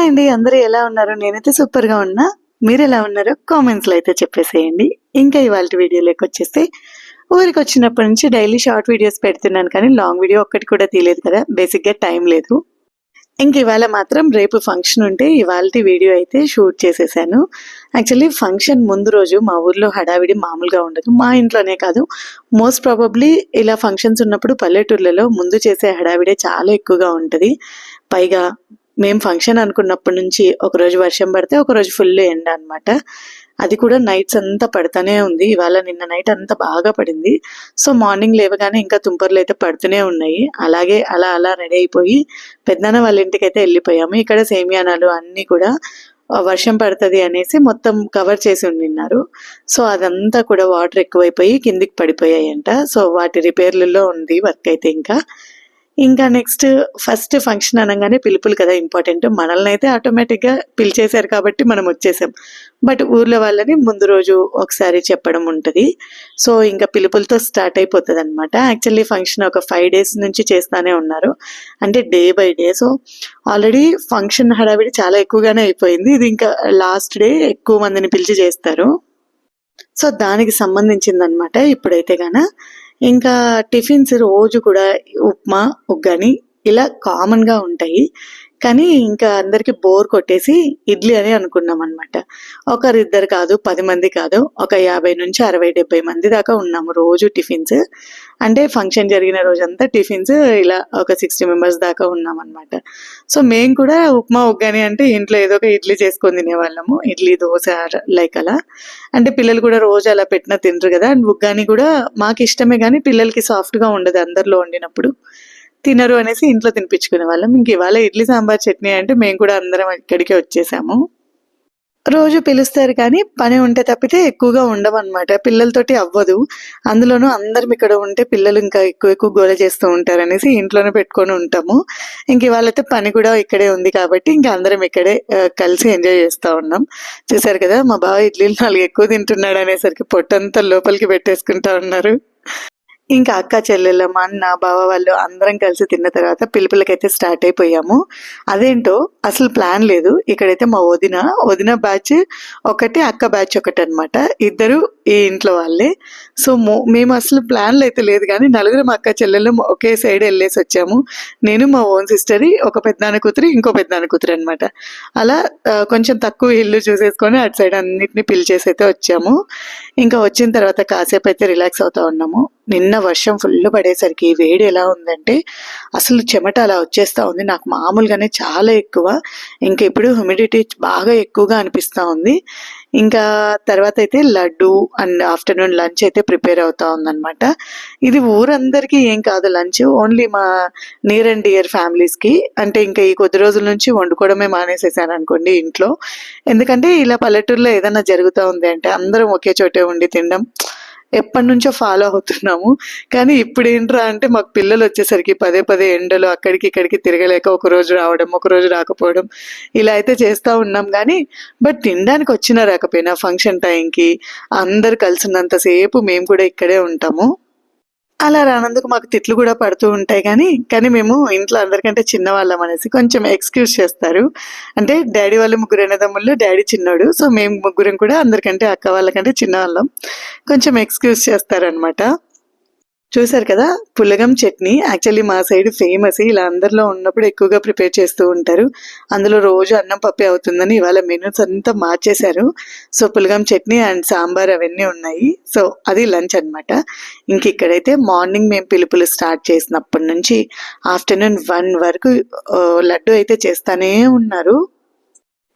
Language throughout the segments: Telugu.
హాయ్ అండి అందరూ ఎలా ఉన్నారు? నేనైతే సూపర్గా ఉన్నా. మీరు ఎలా ఉన్నారో కామెంట్స్లో అయితే చెప్పేసేయండి. ఇంకా ఇవాళ వీడియోలోకి వచ్చేస్తే ఊరికి వచ్చినప్పటి నుంచి డైలీ షార్ట్ వీడియోస్ పెడుతున్నాను కానీ లాంగ్ వీడియో ఒక్కటి కూడా తీయలేదు కదా బేసిక్గా టైం లేదు. ఇంక ఇవాళ మాత్రం రేపు ఫంక్షన్ ఉంటే ఇవాళ వీడియో అయితే షూట్ చేసేసాను. యాక్చువల్లీ ఫంక్షన్ ముందు రోజు మా ఊర్లో హడావిడి మామూలుగా ఉండదు. మా ఇంట్లోనే కాదు. మోస్ట్ ప్రాబబ్లీ ఇలా ఫంక్షన్స్ ఉన్నప్పుడు పల్లెటూర్లలో ముందు చేసే హడావిడే చాలా ఎక్కువగా ఉంటుంది. పైగా మేము ఫంక్షన్ అనుకున్నప్పటి నుంచి ఒకరోజు వర్షం పడితే ఒకరోజు ఫుల్ ఎండ అన్నమాట. అది కూడా నైట్స్ అంతా పడుతూనే ఉంది. ఇవాళ నిన్న నైట్ అంతా బాగా పడింది. సో మార్నింగ్ లేవగానే ఇంకా తుంపర్లు అయితే పడుతూనే ఉన్నాయి. అలాగే అలా అలా రెడీ అయిపోయి పెద్దనాన్న వాళ్ళ ఇంటికి అయితే వెళ్ళిపోయాము. ఇక్కడ సేమియానాలు అన్నీ కూడా వర్షం పడుతుంది అనేసి మొత్తం కవర్ చేసి ఉండిన్నారు. సో అదంతా కూడా వాటర్ ఎక్కువైపోయి కిందికి పడిపోయాయంట. సో వాటి రిపేర్లలో ఉంది వర్క్ అయితే ఇంకా. ఇంకా నెక్స్ట్ ఫస్ట్ ఫంక్షన్ అనగానే పిలుపులు కదా ఇంపార్టెంట్ మనల్ని అయితే ఆటోమేటిక్గా పిలిచేశారు కాబట్టి మనం వచ్చేసాం. బట్ ఊర్లో వాళ్ళని ముందు రోజు ఒకసారి చెప్పడం ఉంటుంది. సో ఇంకా పిలుపులతో స్టార్ట్ అయిపోతుంది అనమాట యాక్చువల్లీ ఫంక్షన్ ఒక ఫైవ్ డేస్ నుంచి చేస్తానే ఉన్నారు. అంటే day by day so already function హడావిడి చాలా ఎక్కువగానే అయిపోయింది. ఇది ఇంకా లాస్ట్ డే ఎక్కువ మందిని పిలిచి చేస్తారు. సో దానికి సంబంధించింది అనమాట ఇప్పుడైతే గాన ఇంకా టిఫిన్స్ రోజు కూడా ఉప్మా ఉగ్గాని ఇలా కామన్గా ఉంటాయి. కానీ ఇంకా అందరికి బోర్ కొట్టేసి ఇడ్లీ అని అనుకున్నాం అనమాట ఒకరిద్దరు కాదు పది మంది కాదు ఒక యాభై నుంచి అరవై డెబ్బై మంది దాకా ఉన్నాము రోజు టిఫిన్స్. అంటే ఫంక్షన్ జరిగిన రోజంతా టిఫిన్స్ ఇలా ఒక సిక్స్టీ మెంబర్స్ దాకా ఉన్నాం అనమాట సో మేము కూడా ఉప్మా ఉగ్గాని అంటే ఇంట్లో ఏదో ఒక ఇడ్లీ చేసుకొని తినేవాళ్ళము. ఇడ్లీ దోశ లైక్ అలా. అంటే పిల్లలు కూడా రోజు అలా పెట్టినా తినరు కదా. అండ్ ఉగ్గాని కూడా మాకు ఇష్టమే కానీ పిల్లలకి సాఫ్ట్గా ఉండదు అందరిలో వండినప్పుడు. తినరు అనేసి ఇంట్లో తినిపించుకునే వాళ్ళం. ఇంక ఇవాళ ఇడ్లీ సాంబార్ చట్నీ అంటే మేము కూడా అందరం ఇక్కడికే వచ్చేసాము. రోజు పిలుస్తారు కానీ పని ఉంటే తప్పితే ఎక్కువగా ఉండవన్నమాట. పిల్లలతోటి అవ్వదు. అందులోనూ అందరం ఇక్కడ ఉంటే పిల్లలు ఇంకా ఎక్కువ ఎక్కువ గోల చేస్తూ ఉంటారు అనేసి ఇంట్లోనే పెట్టుకొని ఉంటాము. ఇంక ఇవాళైతే పని కూడా ఇక్కడే ఉంది కాబట్టి ఇంకా అందరం ఇక్కడే కలిసి ఎంజాయ్ చేస్తూ ఉన్నాం. చూసారు కదా మా బావ ఇడ్లీలు నాలుగు ఎక్కువ తింటున్నాడు అనేసరికి పొట్టంతా లోపలికి పెట్టేసుకుంటా ఉన్నారు. ఇంకా అక్క చెల్లెళ్ళ మా అన్న బావ వాళ్ళు అందరం కలిసి తిన్న తర్వాత పిలుపులకైతే స్టార్ట్ అయిపోయాము. అదేంటో అసలు ప్లాన్ లేదు. ఇక్కడైతే మా వదిన వదిన బ్యాచ్ ఒకటి అక్క బ్యాచ్ ఒకటి అనమాట ఇద్దరు ఈ ఇంట్లో వాళ్ళే. సో మేము అసలు ప్లాన్లు అయితే లేదు కానీ నలుగురం అక్క చెల్లెళ్ళు ఒకే సైడ్ వెళ్ళేసి వచ్చాము. నేను మా ఓన్ సిస్టర్ ఒక పెద్దనాన్న కూతురు ఇంకో పెద్దనాన్న కూతురు అనమాట అలా కొంచెం తక్కువ ఇల్లు చూసేసుకొని అటు సైడ్ అన్నిటిని పిలిచేసి అయితే వచ్చాము. ఇంకా వచ్చిన తర్వాత కాసేపు అయితే రిలాక్స్ అవుతా ఉన్నాము. నిన్న వర్షం ఫుల్ పడేసరికి వేడి ఎలా ఉందంటే అసలు చెమట అలా వచ్చేస్తా ఉంది. నాకు మామూలుగానే చాలా ఎక్కువ. ఇంకా ఇప్పుడు హ్యూమిడిటీ బాగా ఎక్కువగా అనిపిస్తా ఉంది. ఇంకా తర్వాత అయితే లడ్డు అండ్ ఆఫ్టర్నూన్ లంచ్ అయితే ప్రిపేర్ అవుతా ఉందన్నమాట. ఇది ఊరందరికీ ఏం కాదు లంచ్. ఓన్లీ మా నియర్ అండ్ డియర్ ఫ్యామిలీస్కి. అంటే ఇంకా ఈ కొద్ది రోజుల నుంచి వండుకోవడమే మానేసేసాను అనుకోండి ఇంట్లో. ఎందుకంటే ఇలా పల్లెటూరులో ఏదైనా జరుగుతూ ఉంది అంటే అందరం ఒకే చోటే ఉండి తినడం ఎప్పటి నుంచో ఫాలో అవుతున్నాము. కానీ ఇప్పుడు ఏంట్రా అంటే మాకు పిల్లలు వచ్చేసరికి పదే పదే ఎండలు అక్కడికి ఇక్కడికి తిరగలేక ఒక రోజు రావడం ఒక రోజు రాకపోవడం ఇలా అయితే చేస్తూ ఉన్నాం. కానీ బట్ తినడానికి వచ్చినా రాకపోయినా ఫంక్షన్ టైంకి అందరు కలిసినంతసేపు మేము కూడా ఇక్కడే ఉంటాము. అలా రానందుకు మాకు తిట్లు కూడా పడుతూ ఉంటాయి కానీ కానీ మేము ఇంట్లో అందరికంటే చిన్నవాళ్ళం అనేసి కొంచెం ఎక్స్క్యూజ్ చేస్తారు. అంటే డాడీ వాళ్ళు ముగ్గురు తమ్ముళ్ళు డాడీ చిన్నోడు సో మేము ముగ్గురం కూడా అందరికంటే అక్క వాళ్ళకంటే చిన్నవాళ్ళం. కొంచెం ఎక్స్క్యూజ్ చేస్తారనమాట చూసారు కదా పులగం చట్నీ. యాక్చువల్లీ మా సైడ్ ఫేమస్ ఇలా అందరిలో ఉన్నప్పుడు ఎక్కువగా ప్రిపేర్ చేస్తూ ఉంటారు. అందులో రోజు అన్నం పప్పే అవుతుందని ఇవాళ మెనూస్ అంతా మార్చేశారు. So Pulagam chutney and sambar అవన్నీ ఉన్నాయి. సో అది లంచ్ అన్నమాట. ఇంక ఇక్కడైతే మార్నింగ్ మేము పిలుపులు స్టార్ట్ చేసినప్పటి నుంచి ఆఫ్టర్నూన్ వన్ వరకు లడ్డు అయితే చేస్తానే ఉన్నారు.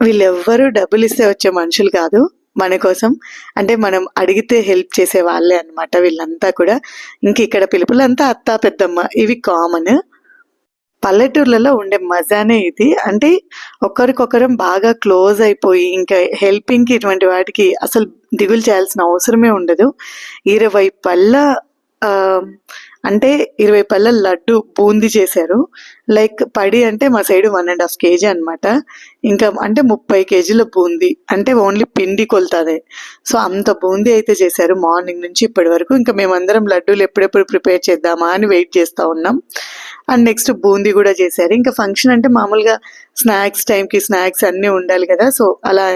వీళ్ళెవ్వరూ డబ్బులు ఇస్తే వచ్చే మనుషులు కాదు. మన కోసం. అంటే మనం అడిగితే హెల్ప్ చేసే వాళ్ళే అన్నమాట వీళ్ళంతా కూడా. ఇంక ఇక్కడ పిలుపులంతా అత్త పెద్దమ్మ ఇవి కామన్. పల్లెటూర్లలో ఉండే మజానే ఇది. అంటే ఒకరికొకరం బాగా క్లోజ్ అయిపోయి ఇంకా హెల్పింగ్కి ఇటువంటి వాటికి అసలు దిగులు చేయాల్సిన అవసరమే ఉండదు. ఇరవై పళ్ళ అంటే ఇరవై పళ్ళ లడ్డు బూందీ చేశారు. లైక్ పడి అంటే మా side one and half KG అనమాట ఇంకా అంటే ముప్పై కేజీల బూందీ. అంటే ఓన్లీ పిండి కొలుతుంది. సో అంత బూందీ అయితే చేశారు మార్నింగ్ నుంచి ఇప్పటి వరకు. ఇంకా మేమందరం లడ్డూలు ఎప్పుడెప్పుడు ప్రిపేర్ చేద్దామా అని వెయిట్ చేస్తూ ఉన్నాం. అండ్ నెక్స్ట్ బూందీ కూడా చేశారు. ఇంకా ఫంక్షన్ అంటే మామూలుగా స్నాక్స్ టైంకి స్నాక్స్ అన్నీ ఉండాలి కదా. సో అలా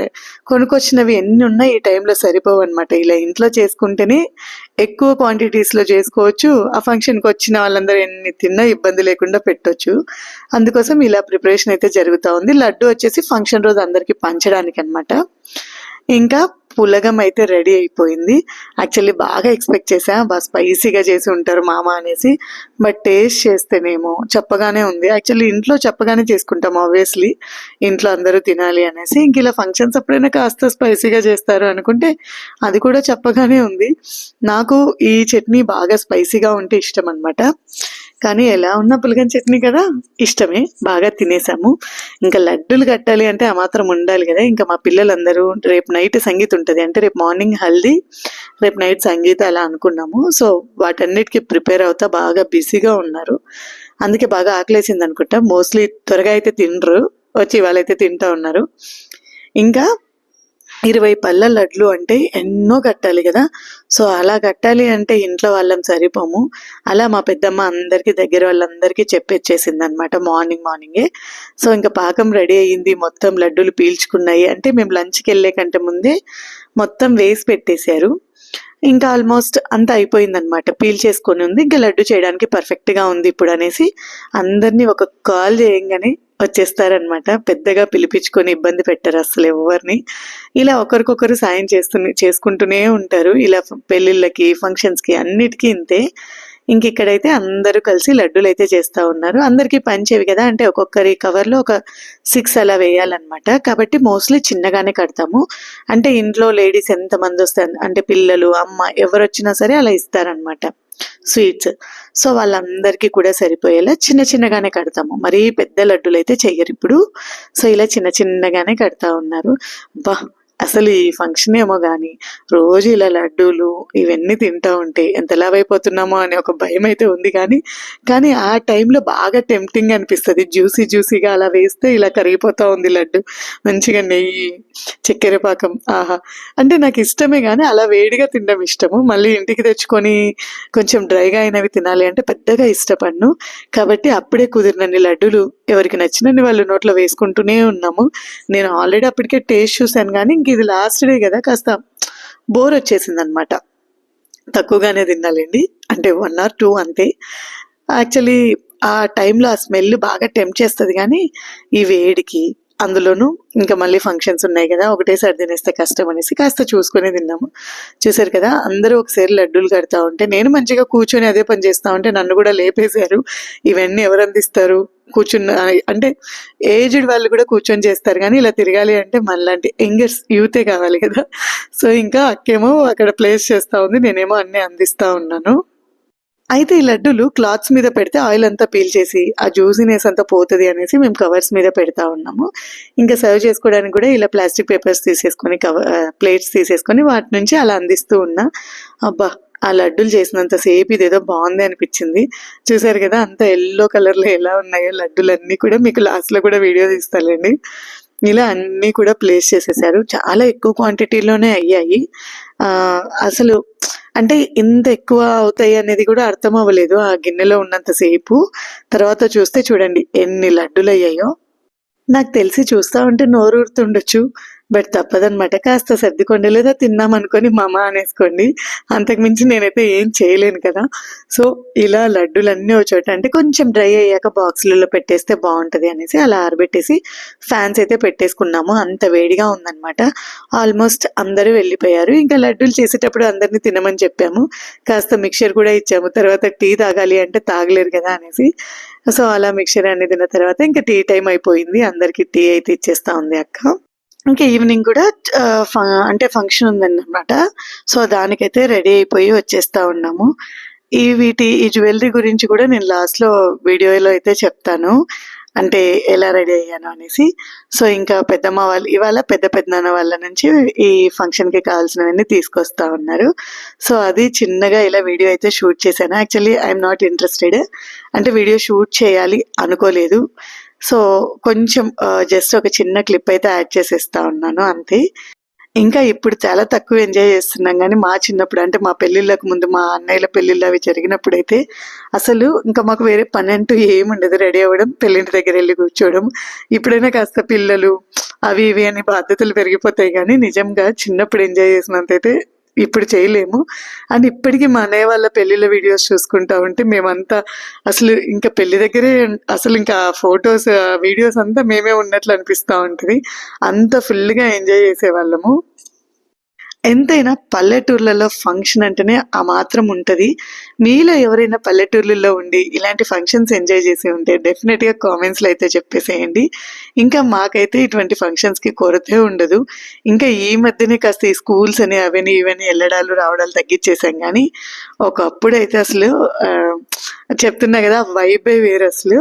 కొనుక్కొచ్చినవి ఎన్ని ఉన్నా ఈ టైంలో సరిపోవు అనమాట ఇలా ఇంట్లో చేసుకుంటేనే ఎక్కువ క్వాంటిటీస్లో చేసుకోవచ్చు. ఆ ఫంక్షన్కి వచ్చిన వాళ్ళందరూ ఎన్ని తిన్నా ఇబ్బంది లేకుండా పెట్టొచ్చు. అందుకోసం ఇలా ప్రిపరేషన్ అయితే జరుగుతూ ఉంది. లడ్డు వచ్చేసి ఫంక్షన్ రోజు అందరికీ పంచడానికి అనమాట ఇంకా పులగం అయితే రెడీ అయిపోయింది. యాక్చువల్లీ బాగా ఎక్స్పెక్ట్ చేసా బాగా స్పైసీగా చేసి ఉంటారు మామ అనేసి. బట్ టేస్ట్ చేస్తేనేమో చెప్పగానే ఉంది. యాక్చువల్లీ ఇంట్లో చెప్పగానే చేసుకుంటాం ఆబ్వియస్లీ ఇంట్లో అందరూ తినాలి అనేసి. ఇంక ఇలా ఫంక్షన్స్ అప్పుడైనా కాస్త స్పైసీగా చేస్తారు అనుకుంటే అది కూడా చెప్పగానే ఉంది. నాకు ఈ చట్నీ బాగా స్పైసీగా ఉంటే ఇష్టం అనమాట కానీ ఎలా ఉన్న పులగం చట్నీ కదా. ఇష్టమే. బాగా తినేసాము. ఇంకా లడ్డూలు కట్టాలి అంటే ఆ మాత్రం ఉండాలి కదా. ఇంకా మా పిల్లలందరూ రేపు నైట్ సంగీత్ ఉంటుంది. అంటే రేపు మార్నింగ్ హల్దీ రేపు నైట్ సంగీత అలా అనుకున్నాము. సో వాటన్నిటికీ ప్రిపేర్ అవుతా బాగా బిజీగా ఉన్నారు. అందుకే బాగా ఆకలేసింది అనుకుంటా మోస్ట్లీ త్వరగా అయితే తినరు. వచ్చి వాళ్ళైతే తింటా ఉన్నారు. ఇంకా ఇరవై పళ్ళ లడ్లు అంటే ఎన్నో కట్టాలి కదా. సో అలా కట్టాలి అంటే ఇంట్లో వాళ్ళం సరిపోము. అలా మా పెద్దమ్మ అందరికీ దగ్గర వాళ్ళందరికీ చెప్పేచ్చేసింది అనమాట మార్నింగ్ మార్నింగే. సో ఇంకా పాకం రెడీ అయ్యింది. మొత్తం లడ్డూలు పీల్చుకున్నాయి. అంటే మేము లంచ్కి వెళ్ళే కంటే ముందే మొత్తం వేసి పెట్టేశారు. ఇంకా ఆల్మోస్ట్ అంతా అయిపోయిందనమాట. పీల్ చేసుకొని ఉంది. ఇంకా లడ్డు చేయడానికి పర్ఫెక్ట్గా ఉంది ఇప్పుడు అనేసి అందరినీ ఒక కాల్ చేయంగానే వచ్చేస్తారనమాట పెద్దగా పిలిపించుకొని ఇబ్బంది పెట్టరు అసలు ఎవరిని ఇలా ఒకరికొకరు సాయం చేస్తూనే చేసుకుంటూనే ఉంటారు. ఇలా పెళ్ళిళ్ళకి ఫంక్షన్స్కి అన్నిటికీ ఇంతే. ఇంక ఇక్కడైతే అందరూ కలిసి లడ్డూలు అయితే చేస్తూ ఉన్నారు. అందరికీ పంచేవి కదా అంటే ఒక్కొక్కరి కవర్లో ఒక సిక్స్ అలా వేయాలన్నమాట. కాబట్టి మోస్ట్లీ చిన్నగానే కడతాము. అంటే ఇంట్లో లేడీస్ ఎంతమంది వస్తారు అంటే పిల్లలు అమ్మ ఎవరు వచ్చినా సరే అలా ఇస్తారనమాట స్వీట్స్ సో వాళ్ళందరికీ కూడా సరిపోయేలా చిన్న చిన్నగానే కడతాము. మరీ పెద్ద లడ్డూలు అయితే చెయ్యరు ఇప్పుడు. సో ఇలా చిన్న చిన్నగానే కడతా ఉన్నారు. బా అసలు ఈ ఫంక్షన్ ఏమో కానీ రోజు ఇలా లడ్డూలు ఇవన్నీ తింటా ఉంటే ఎంత లావైపోతున్నామో అనే ఒక భయం అయితే ఉంది కానీ కానీ ఆ టైంలో బాగా టెంప్టింగ్ అనిపిస్తుంది. జ్యూసీ జ్యూసీగా అలా వేస్తే ఇలా కరిగిపోతూ ఉంది లడ్డు. మంచిగా నెయ్యి చక్కెర పాకం ఆహా. అంటే నాకు ఇష్టమే కానీ అలా వేడిగా తినడం ఇష్టము. మళ్ళీ ఇంటికి తెచ్చుకొని కొంచెం డ్రైగా అయినవి తినాలి అంటే పెద్దగా ఇష్టపడను. కాబట్టి అప్పుడే కుదిరినన్ని లడ్డూలు ఎవరికి నచ్చినన్ని వాళ్ళు నోట్లో వేసుకుంటూనే ఉన్నాము. నేను ఆల్రెడీ అప్పటికే టేస్ట్ చూశాను కానీ ఇంక ఇది లాస్ట్ డే కదా కాస్త బోర్ వచ్చేసింది అనమాట తక్కువగానే తిన్నాలండి. అంటే వన్ ఆర్ టూ అంతే. యాక్చువల్లీ ఆ టైంలో ఆ స్మెల్ బాగా టెంప్ చేస్తుంది కానీ ఈ వేడికి అందులోనూ ఇంకా మళ్ళీ ఫంక్షన్స్ ఉన్నాయి కదా ఒకటేసారి తినేస్తే కష్టం అనేసి కాస్త చూసుకొని తిన్నాము. చూసారు కదా అందరూ ఒకసారి లడ్డూలు కడతా ఉంటే నేను మంచిగా కూర్చొని అదే పని చేస్తా ఉంటే నన్ను కూడా లేపేశారు. ఇవన్నీ ఎవరు అందిస్తారు? కూర్చున్న అంటే ఏజ్డ్ వాళ్ళు కూడా కూర్చొని చేస్తారు కానీ ఇలా తిరగాలి అంటే మనలాంటి యంగర్స్ యూతే కావాలి కదా. సో ఇంకా అక్కేమో అక్కడ ప్లేస్ చేస్తూ ఉంది నేనేమో అన్నీ అందిస్తూ ఉన్నాను. అయితే ఈ లడ్డూలు క్లాత్స్ మీద పెడితే ఆయిల్ అంతా పీల్చేసి ఆ జ్యూసీనెస్ అంతా పోతుంది అనేసి మేము కవర్స్ మీద పెడతా ఉన్నాము. ఇంకా సర్వ్ చేసుకోవడానికి కూడా ఇలా ప్లాస్టిక్ పేపర్స్ తీసేసుకొని కవర్ ప్లేట్స్ తీసేసుకొని వాటి నుంచి అలా అందిస్తూ ఉన్నా. అబ్బా ఆ లడ్డూలు చేసినంత సేపు ఇదేదో బాగుంది అనిపించింది. చూసారు కదా అంత ఎల్లో కలర్లో ఎలా ఉన్నాయో లడ్డూలు అన్నీ కూడా మీకు లాస్ట్లో కూడా వీడియో తీస్తానండి. ఇలా అన్నీ కూడా ప్లేస్ చేసేసారు. చాలా ఎక్కువ క్వాంటిటీలోనే అయ్యాయి. అసలు అంటే ఇంత ఎక్కువ అవుతాయి అనేది కూడా అర్థం అవ్వలేదు ఆ గిన్నెలో ఉన్నంతసేపు తర్వాత చూస్తే చూడండి ఎన్ని లడ్డులు అయ్యాయో నాకు తెలిసి చూస్తా ఉంటే నోరూరుతుండొచ్చు. బట్ తప్పదనమాట కాస్త సర్దికోండి లేదా తిన్నాం అనుకొని మామ అనేసుకోండి. అంతకుమించి నేనైతే ఏం చేయలేను కదా. సో ఇలా లడ్డూలన్నీ ఒక చోట అంటే కొంచెం డ్రై అయ్యాక బాక్సులలో పెట్టేస్తే బాగుంటుంది అనేసి అలా ఆరబెట్టేసి ఫ్యాన్స్ అయితే పెట్టేసుకున్నాము. అంత వేడిగా ఉందన్నమాట. ఆల్మోస్ట్ అందరూ వెళ్ళిపోయారు. ఇంకా లడ్డూలు చేసేటప్పుడు అందరినీ తినమని చెప్పాము. కాస్త మిక్చర్ కూడా ఇచ్చాము. తర్వాత టీ తాగాలి అంటే తాగలేరు కదా అనేసి. సో అలా మిక్చర్ అన్ని తిన్న తర్వాత ఇంకా టీ టైం అయిపోయింది. అందరికి టీ అయితే ఇచ్చేస్తా ఉంది అక్క. ఇంకా ఈవినింగ్ కూడా ఫ- అంటే ఫంక్షన్ ఉందన్నమాట. సో దానికైతే రెడీ అయిపోయి వచ్చేస్తా ఉన్నాము. ఈ వీటి ఈ జ్యువెలరీ గురించి కూడా నేను లాస్ట్లో వీడియోలో అయితే చెప్తాను. అంటే ఎలా రెడీ అయ్యాను అనేసి. సో ఇంకా పెద్దమ్మ వాళ్ళు ఇవాళ పెద్ద పెద్దనాన్న వాళ్ళ నుంచి ఈ ఫంక్షన్కి కావాల్సినవన్నీ తీసుకొస్తా ఉన్నారు. సో అది చిన్నగా ఇలా వీడియో అయితే షూట్ చేశాను. Actually I'm not interested. అంటే వీడియో షూట్ చేయాలి అనుకోలేదు. సో కొంచెం జస్ట్ ఒక చిన్న క్లిప్ అయితే యాడ్ చేసేస్తా ఉన్నాను అంతే. ఇంకా ఇప్పుడు చాలా తక్కువ ఎంజాయ్ చేస్తున్నాం కానీ మా చిన్నప్పుడు అంటే మా పెళ్ళిళ్ళకు ముందు మా అన్నయ్యల పెళ్ళిళ్ళు అవి జరిగినప్పుడు అయితే అసలు ఇంకా మాకు వేరే పని అంటూ ఏముండదు రెడీ అవ్వడం పెళ్ళింటి దగ్గర వెళ్ళి కూర్చోవడం ఇప్పుడైనా కాస్త పిల్లలు అవి ఇవి అని బాధ్యతలు పెరిగిపోతాయి కానీ నిజంగా చిన్నప్పుడు ఎంజాయ్ చేసినంత అయితే ఇప్పుడు చేయలేము. అని ఇప్పటికీ మా అన్నయ్య వాళ్ళ పెళ్ళిళ్ళ వీడియోస్ చూసుకుంటా ఉంటే మేమంతా అసలు ఇంకా పెళ్ళి దగ్గరే అసలు ఇంకా ఫొటోస్ వీడియోస్ అంతా మేమే ఉన్నట్లు అనిపిస్తూ ఉంటుంది. అంత ఫుల్గా ఎంజాయ్ చేసేవాళ్ళము. ఎంతైనా పల్లెటూర్లలో ఫంక్షన్ అంటేనే ఆ మాత్రం ఉంటుంది. మీలో ఎవరైనా పల్లెటూర్లలో ఉండి ఇలాంటి ఫంక్షన్స్ ఎంజాయ్ చేసి ఉంటే డెఫినెట్గా కామెంట్స్లో అయితే చెప్పేసేయండి. ఇంకా మాకైతే ఇటువంటి ఫంక్షన్స్కి కొరతే ఉండదు. ఇంకా ఈ మధ్యనే కాస్త ఈ స్కూల్స్ అని అవని ఇవని వెళ్ళడాలు రావడాలు తగ్గించేసాం కానీ ఒకప్పుడు అయితే అసలు చెప్తున్నా కదా వైబే వేరు అసలు.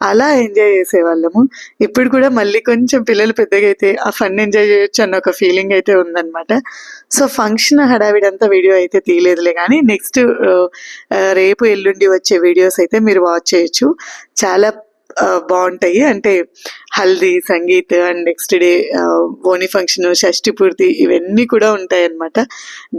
అలా ఎంజాయ్ చేసేవాళ్ళము. ఇప్పుడు కూడా మళ్ళీ కొంచెం పిల్లలు పెద్దగా అయితే ఆ ఫన్ ఎంజాయ్ చేయొచ్చు అన్న ఒక ఫీలింగ్ అయితే ఉందన్నమాట. సో ఫంక్షన్ హడావిడంతా వీడియో అయితే తీయలేదులే కానీ నెక్స్ట్ రేపు ఎల్లుండి వచ్చే వీడియోస్ అయితే మీరు వాచ్ చేయొచ్చు. చాలా బాగుంటాయి. అంటే haldi sangeet and next day ఓని ఫంక్షన్ షష్టి పూర్తి ఇవన్నీ కూడా ఉంటాయి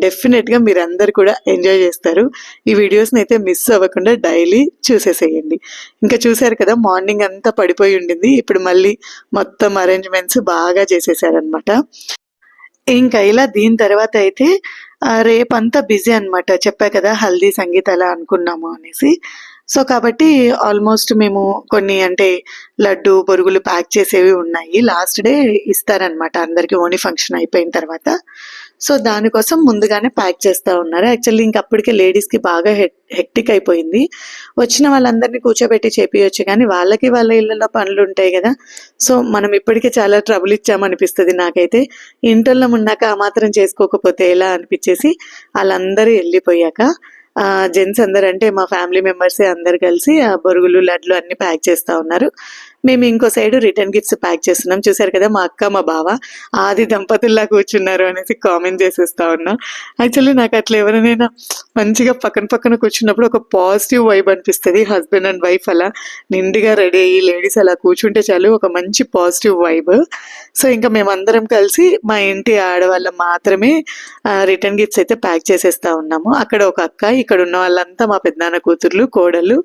డెఫినెట్గా మీరు అందరు కూడా ఎంజాయ్ చేస్తారు. ఈ వీడియోస్ని అయితే మిస్ అవ్వకుండా డైలీ చూసేసేయండి. ఇంకా చూసారు కదా మార్నింగ్ అంతా పడిపోయి ఉండింది. ఇప్పుడు మళ్ళీ మొత్తం అరేంజ్మెంట్స్ బాగా చేసేసారనమాట ఇంకా ఇలా దీని తర్వాత అయితే రేపంతా బిజీ అనమాట చెప్పా కదా హల్దీ సంగీత్ అలా అనుకున్నాము అనేసి. సో కాబట్టి ఆల్మోస్ట్ మేము కొన్ని అంటే లడ్డు పొరుగులు ప్యాక్ చేసేవి ఉన్నాయి. లాస్ట్ డే ఇస్తారనమాట అందరికి ఓని ఫంక్షన్ అయిపోయిన తర్వాత. సో దానికోసం ముందుగానే ప్యాక్ చేస్తూ ఉన్నారు. యాక్చువల్లీ ఇంకప్పటికే లేడీస్కి బాగా హెక్టిక్ అయిపోయింది. వచ్చిన వాళ్ళందరినీ కూర్చోబెట్టి చేపియొచ్చు కానీ వాళ్ళకి వాళ్ళ ఇళ్ళలో పనులు ఉంటాయి కదా. సో మనం ఇప్పటికే చాలా ట్రబుల్ ఇచ్చామనిపిస్తుంది నాకైతే. ఇంటర్లో ఉన్నాక ఆ మాత్రం చేసుకోకపోతే ఎలా అనిపించేసి వాళ్ళందరూ వెళ్ళిపోయాక జెంట్స్ అందరు అంటే మా ఫ్యామిలీ మెంబర్సే అందరు కలిసి ఆ బొరుగులు లడ్లు అన్ని ప్యాక్ చేస్తూ ఉన్నారు. మేము ఇంకో సైడ్ రిటర్న్ గిఫ్ట్స్ ప్యాక్ చేస్తున్నాం. చూసారు కదా మా అక్క మా బావ ఆది దంపతుల్లా కూర్చున్నారు అనేసి కామెంట్ చేసేస్తా ఉన్నా. యాక్చువల్లీ నాకు అట్లా ఎవరైనా మంచిగా పక్కన పక్కన కూర్చున్నప్పుడు ఒక పాజిటివ్ వైబ్ అనిపిస్తుంది. హస్బెండ్ అండ్ వైఫ్ అలా నిండుగా రెడీ అయ్యి లేడీస్ అలా కూర్చుంటే చాలు ఒక మంచి పాజిటివ్ వైబ్. సో ఇంకా మేమందరం కలిసి మా ఇంటి ఆడవాళ్ళం మాత్రమే రిటర్న్ గిఫ్ట్స్ అయితే ప్యాక్ చేసేస్తా ఉన్నాము. అక్కడ ఒక అక్క ఇక్కడ ఉన్న వాళ్ళంతా మా పెద్దనాన్న కూతుర్లు కోడలు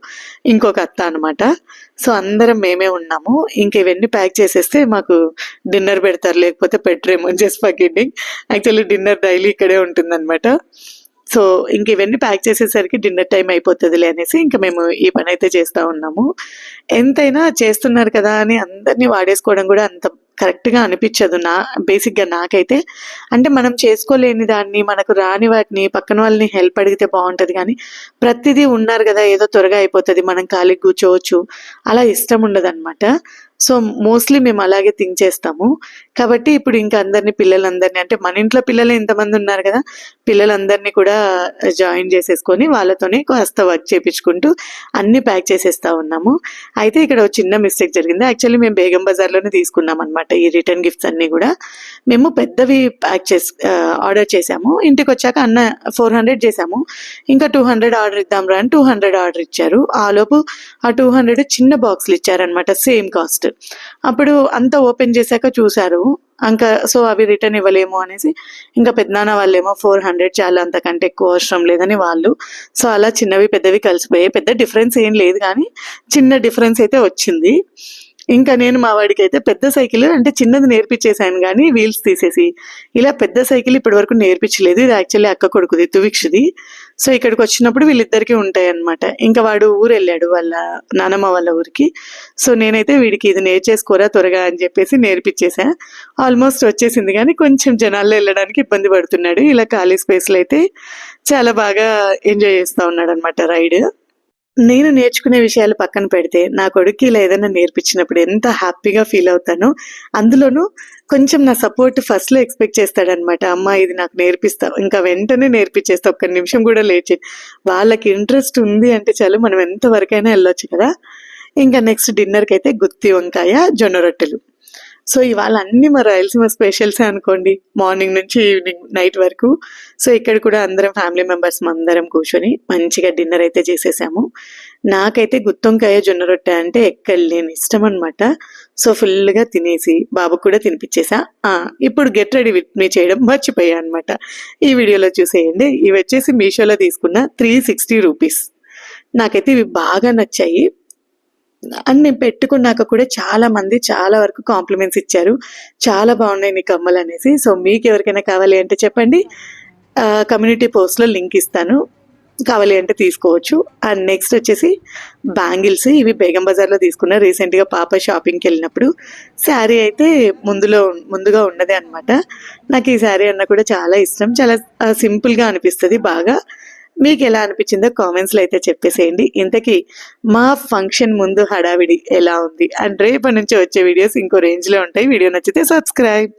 ఇంకొక అత్త అనమాట అందరం మేమే ఉన్నాము. ఇంక ఇవన్నీ ప్యాక్ చేసేస్తే మాకు డిన్నర్ పెడతారు. లేకపోతే పెట్టరేమో జస్ట్ పకిండింగ్ యాక్చువల్లీ డిన్నర్ డైలీ ఇక్కడే ఉంటుందన్నమాట. సో ఇంక ఇవన్నీ ప్యాక్ చేసేసరికి డిన్నర్ టైం అయిపోతుందిలే అనేసి ఇంకా మేము ఈ పని అయితే చేస్తూ ఉన్నాము. ఎంతైనా చేస్తున్నారు కదా అని అందరినీ వాడేసుకోవడం కూడా అంత కరెక్ట్గా అనిపించదు నా బేసిక్గా నాకైతే. అంటే మనం చేసుకోలేని దాన్ని మనకు రాని వాటిని పక్కన వాళ్ళని హెల్ప్ అడిగితే బాగుంటుంది కానీ ప్రతిదీ ఉన్నారు కదా ఏదో త్వరగా అయిపోతుంది మనం ఖాళీ కూర్చోవచ్చు అలా ఇష్టం ఉండదు సో మోస్ట్లీ మేము అలాగే థింక్ చేస్తాము. కాబట్టి ఇప్పుడు ఇంకా అందరినీ పిల్లలందరినీ అంటే మన ఇంట్లో పిల్లలు ఎంతమంది ఉన్నారు కదా పిల్లలందరినీ కూడా జాయిన్ చేసేసుకొని వాళ్ళతోనే కాస్త వర్క్ చేపించుకుంటూ అన్ని ప్యాక్ చేసేస్తా ఉన్నాము. అయితే ఇక్కడ ఒక చిన్న మిస్టేక్ జరిగింది. యాక్చువల్లీ మేము బేగం బజార్లోనే తీసుకున్నాం అనమాట ఈ రిటర్న్ గిఫ్ట్స్ అన్ని కూడా. మేము పెద్దవి ప్యాక్ చేసి ఆర్డర్ చేసాము. ఇంటికి వచ్చాక అన్న ఫోర్ హండ్రెడ్ చేసాము. ఇంకా టూ హండ్రెడ్ ఆర్డర్ ఇద్దాం రా అని టూ హండ్రెడ్ ఆర్డర్ ఇచ్చారు. ఆలోపు ఆ టూ హండ్రెడ్ చిన్న బాక్స్లు ఇచ్చారనమాట సేమ్ కాస్ట్. అప్పుడు అంతా ఓపెన్ చేశాక చూశారు. ఇంకా సో అవి రిటర్న్ ఇవ్వలేము అనేసి ఇంకా పెద్దనాన్న వాళ్ళేమో ఫోర్ హండ్రెడ్ చాలా అంతకంటే ఎక్కువ అవసరం లేదని వాళ్ళు. సో అలా చిన్నవి పెద్దవి కలిసిపోయాయి. పెద్ద డిఫరెన్స్ ఏం లేదు కానీ చిన్న డిఫరెన్స్ అయితే వచ్చింది. ఇంకా నేను మా వాడికి అయితే పెద్ద సైకిల్ అంటే చిన్నది నేర్పించేశాను కానీ వీల్స్ తీసేసి. ఇలా పెద్ద సైకిల్ ఇప్పటి వరకు నేర్పించలేదు. ఇది యాక్చువల్లీ అక్క కొడుకుది తువిక్షది సో ఇక్కడికి వచ్చినప్పుడు వీళ్ళిద్దరికి ఉంటాయి అన్నమాట ఇంకా వాడు ఊరు వెళ్ళాడు వాళ్ళ నానమ్మ వాళ్ళ ఊరికి. సో నేనైతే వీడికి ఇది నేర్చేసుకోరా త్వరగా అని చెప్పేసి నేర్పించేసా ఆల్మోస్ట్ వచ్చేసింది కానీ కొంచెం జనాల్లో వెళ్ళడానికి ఇబ్బంది పడుతున్నాడు. ఇలా ఖాళీ స్పేస్లో అయితే చాలా బాగా ఎంజాయ్ చేస్తూ ఉన్నాడు అనమాట రైడ్. నేను నేర్చుకునే విషయాలు పక్కన పెడితే నా కొడుక్కి ఇలా ఏదైనా నేర్పించినప్పుడు ఎంత హ్యాపీగా ఫీల్ అవుతానో అందులోనూ కొంచెం నా సపోర్ట్ ఫస్ట్లో ఎక్స్పెక్ట్ చేస్తాడనమాట. అమ్మ ఇది నాకు నేర్పిస్తావు. ఇంకా వెంటనే నేర్పించేస్తా. ఒక్క నిమిషం కూడా లేట్ వాళ్ళకి ఇంట్రెస్ట్ ఉంది అంటే చాలు మనం ఎంతవరకైనా వెళ్ళొచ్చు కదా. ఇంకా నెక్స్ట్ డిన్నర్కి అయితే గుత్తి వంకాయ జొన్న రొట్టెలు. సో ఇవాళ అన్ని మా రాయలసీమ స్పెషల్సే అనుకోండి మార్నింగ్ నుంచి ఈవినింగ్ నైట్ వరకు. సో ఇక్కడ కూడా అందరం ఫ్యామిలీ మెంబర్స్ అందరం కూర్చొని మంచిగా డిన్నర్ అయితే చేసేసాము. నాకైతే గుత్తొంకాయ జొన్న రొట్టె అంటే ఎక్కడ లేని ఇష్టం అనమాట సో ఫుల్గా తినేసి బాబు కూడా తినిపించేసా ఆ, ఇప్పుడు గెట్ రెడీ విత్ మీ చేయడం మర్చిపోయా అనమాట ఈ వీడియోలో చూసేయండి. ఇవి వచ్చేసి మీషోలో తీసుకున్న త్రీ సిక్స్టీ రూపీస్ నాకైతే ఇవి బాగా నచ్చాయి. అండ్ నేను పెట్టుకున్నాక కూడా చాలా మంది చాలా వరకు కాంప్లిమెంట్స్ ఇచ్చారు. చాలా బాగున్నాయి నీ కమ్మలు అనేసి. సో మీకు ఎవరికైనా కావాలి అంటే చెప్పండి. కమ్యూనిటీ పోస్ట్లో లింక్ ఇస్తాను. కావాలి అంటే తీసుకోవచ్చు. అండ్ నెక్స్ట్ వచ్చేసి బ్యాంగిల్స్ ఇవి బేగం బజార్లో తీసుకున్నా రీసెంట్గా పాప షాపింగ్కి వెళ్ళినప్పుడు శారీ అయితే ముందులో ముందుగా ఉన్నదే అనమాట నాకు ఈ శారీ అన్న కూడా చాలా ఇష్టం. చాలా సింపుల్గా అనిపిస్తుంది బాగా. మీకు ఎలా అనిపించిందో కామెంట్స్లో అయితే చెప్పేసేయండి. ఇంతకీ మా ఫంక్షన్ ముందు హడావిడి ఎలా ఉంది? అండ్ రేపటి నుంచి వచ్చే వీడియోస్ ఇంకో రేంజ్లో ఉంటాయి. వీడియో నచ్చితే సబ్స్క్రైబ్